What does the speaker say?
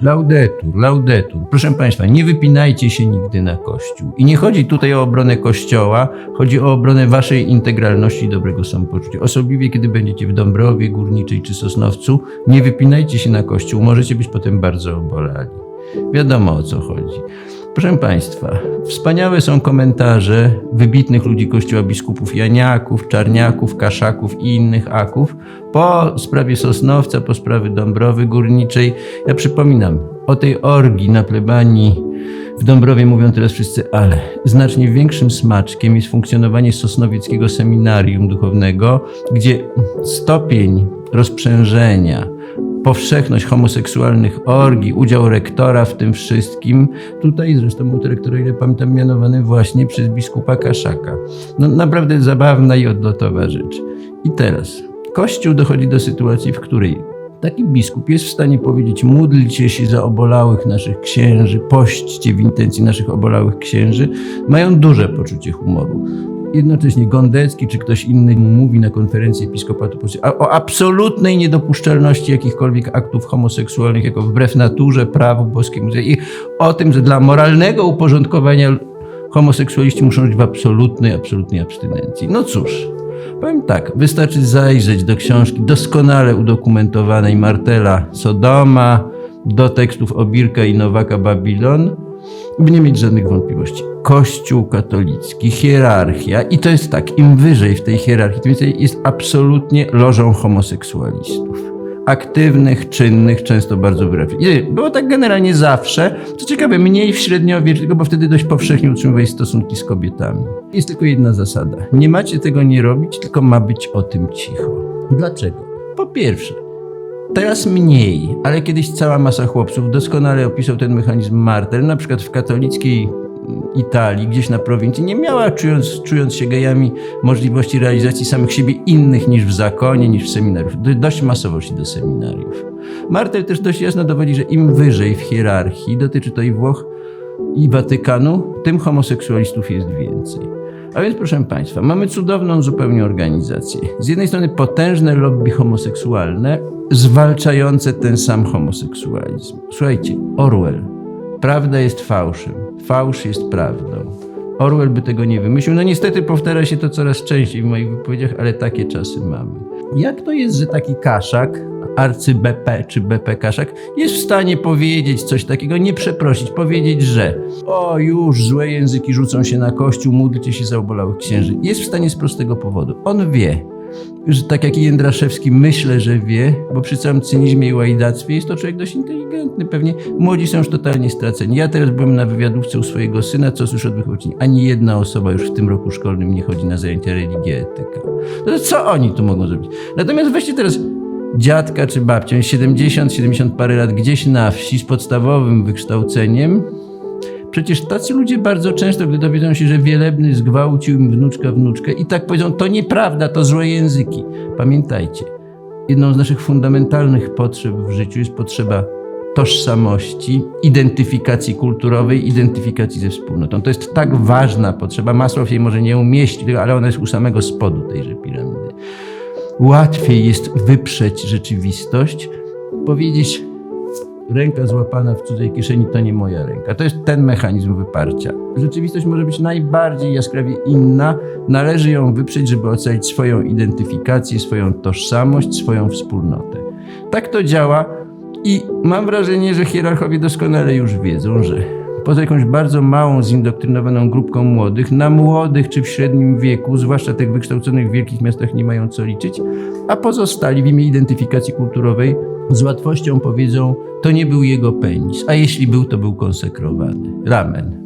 Laudetur, laudetur. Proszę Państwa, nie wypinajcie się nigdy na Kościół. I nie chodzi tutaj o obronę Kościoła, chodzi o obronę Waszej integralności i dobrego samopoczucia. Osobliwie, kiedy będziecie w Dąbrowie Górniczej czy Sosnowcu, nie wypinajcie się na Kościół, możecie być potem bardzo obolali. Wiadomo o co chodzi. Proszę Państwa, wspaniałe są komentarze wybitnych ludzi Kościoła biskupów Janiaków, Czarniaków, Kaszaków i innych aków po sprawie Sosnowca, po sprawie Dąbrowy Górniczej. Ja przypominam, o tej orgii na plebanii w Dąbrowie mówią teraz wszyscy, ale znacznie większym smaczkiem jest funkcjonowanie Sosnowieckiego Seminarium Duchownego, gdzie stopień rozprzężenia, powszechność homoseksualnych orgii, udział rektora w tym wszystkim. Tutaj zresztą był to rektor, ile pamiętam, mianowany właśnie przez biskupa Kaszaka. No naprawdę zabawna i odlotowa rzecz. I teraz Kościół dochodzi do sytuacji, w której taki biskup jest w stanie powiedzieć: módlcie się za obolałych naszych księży, pośćcie w intencji naszych obolałych księży. Mają duże poczucie humoru. Jednocześnie Gondecki czy ktoś inny mówi na konferencji episkopatu Polskiego o absolutnej niedopuszczalności jakichkolwiek aktów homoseksualnych jako wbrew naturze, prawu boskiemu i o tym, że dla moralnego uporządkowania homoseksualiści muszą żyć w absolutnej, absolutnej abstynencji. No cóż, powiem tak, wystarczy zajrzeć do książki doskonale udokumentowanej Martela Sodoma, do tekstów Obirka i Nowaka Babilon, by nie mieć żadnych wątpliwości. Kościół katolicki, hierarchia i to jest tak, im wyżej w tej hierarchii, tym więcej jest absolutnie lożą homoseksualistów. Aktywnych, czynnych, często bardzo wyraźnie. Było tak generalnie zawsze. Co ciekawe, mniej w średniowieczu, bo wtedy dość powszechnie utrzymywałeś stosunki z kobietami. Jest tylko jedna zasada. Nie macie tego nie robić, tylko ma być o tym cicho. Dlaczego? Po pierwsze, Teraz mniej, ale kiedyś cała masa chłopców doskonale opisał ten mechanizm Martel, na przykład w katolickiej Italii, gdzieś na prowincji, nie miała, czując, czując się gejami, możliwości realizacji samych siebie innych niż w zakonie, niż w seminariów. Do- Dość masowo do seminariów. Martel też dość jasno dowodzi, że im wyżej w hierarchii, dotyczy to i Włoch, i Watykanu, tym homoseksualistów jest więcej. A więc, proszę Państwa, mamy cudowną zupełnie organizację. Z jednej strony potężne lobby homoseksualne, zwalczające ten sam homoseksualizm. Słuchajcie, Orwell. Prawda jest fałszem, fałsz jest prawdą. Orwell by tego nie wymyślił. No niestety powtarza się to coraz częściej w moich wypowiedziach, ale takie czasy mamy. Jak to jest, że taki kaszak, arcy BP czy BP kaszak, jest w stanie powiedzieć coś takiego, nie przeprosić, powiedzieć, że o już złe języki rzucą się na kościół, módlcie się za obolałych księży. Jest w stanie z prostego powodu. On wie, że tak jak i Jędraszewski myślę, że wie, bo przy całym cynizmie i łajdactwie jest to człowiek dość inteligentny. Pewnie młodzi są już totalnie straceni. Ja teraz byłem na wywiadówce u swojego syna, co słyszę od wychowawczyni. Ani jedna osoba już w tym roku szkolnym nie chodzi na zajęcia religia, etyka. No to co oni tu mogą zrobić? Natomiast weźcie teraz dziadka czy babcię, 70, 70 parę lat, gdzieś na wsi z podstawowym wykształceniem, Przecież tacy ludzie bardzo często, gdy dowiedzą się, że wielebny zgwałcił im wnuczka, wnuczkę i tak powiedzą, to nieprawda, to złe języki. Pamiętajcie, jedną z naszych fundamentalnych potrzeb w życiu jest potrzeba tożsamości, identyfikacji kulturowej, identyfikacji ze wspólnotą. To jest tak ważna potrzeba. Masłow jej może nie umieści, ale ona jest u samego spodu tejże piramidy. Łatwiej jest wyprzeć rzeczywistość, powiedzieć, ręka złapana w cudzej kieszeni to nie moja ręka. To jest ten mechanizm wyparcia. Rzeczywistość może być najbardziej jaskrawie inna. Należy ją wyprzeć, żeby ocalić swoją identyfikację, swoją tożsamość, swoją wspólnotę. Tak to działa i mam wrażenie, że hierarchowie doskonale już wiedzą, że poza jakąś bardzo małą, zindoktrynowaną grupką młodych, na młodych czy w średnim wieku, zwłaszcza tych wykształconych w wielkich miastach, nie mają co liczyć, a pozostali w imię identyfikacji kulturowej z łatwością powiedzą, to nie był jego penis, a jeśli był, to był konsekrowany. Ramen.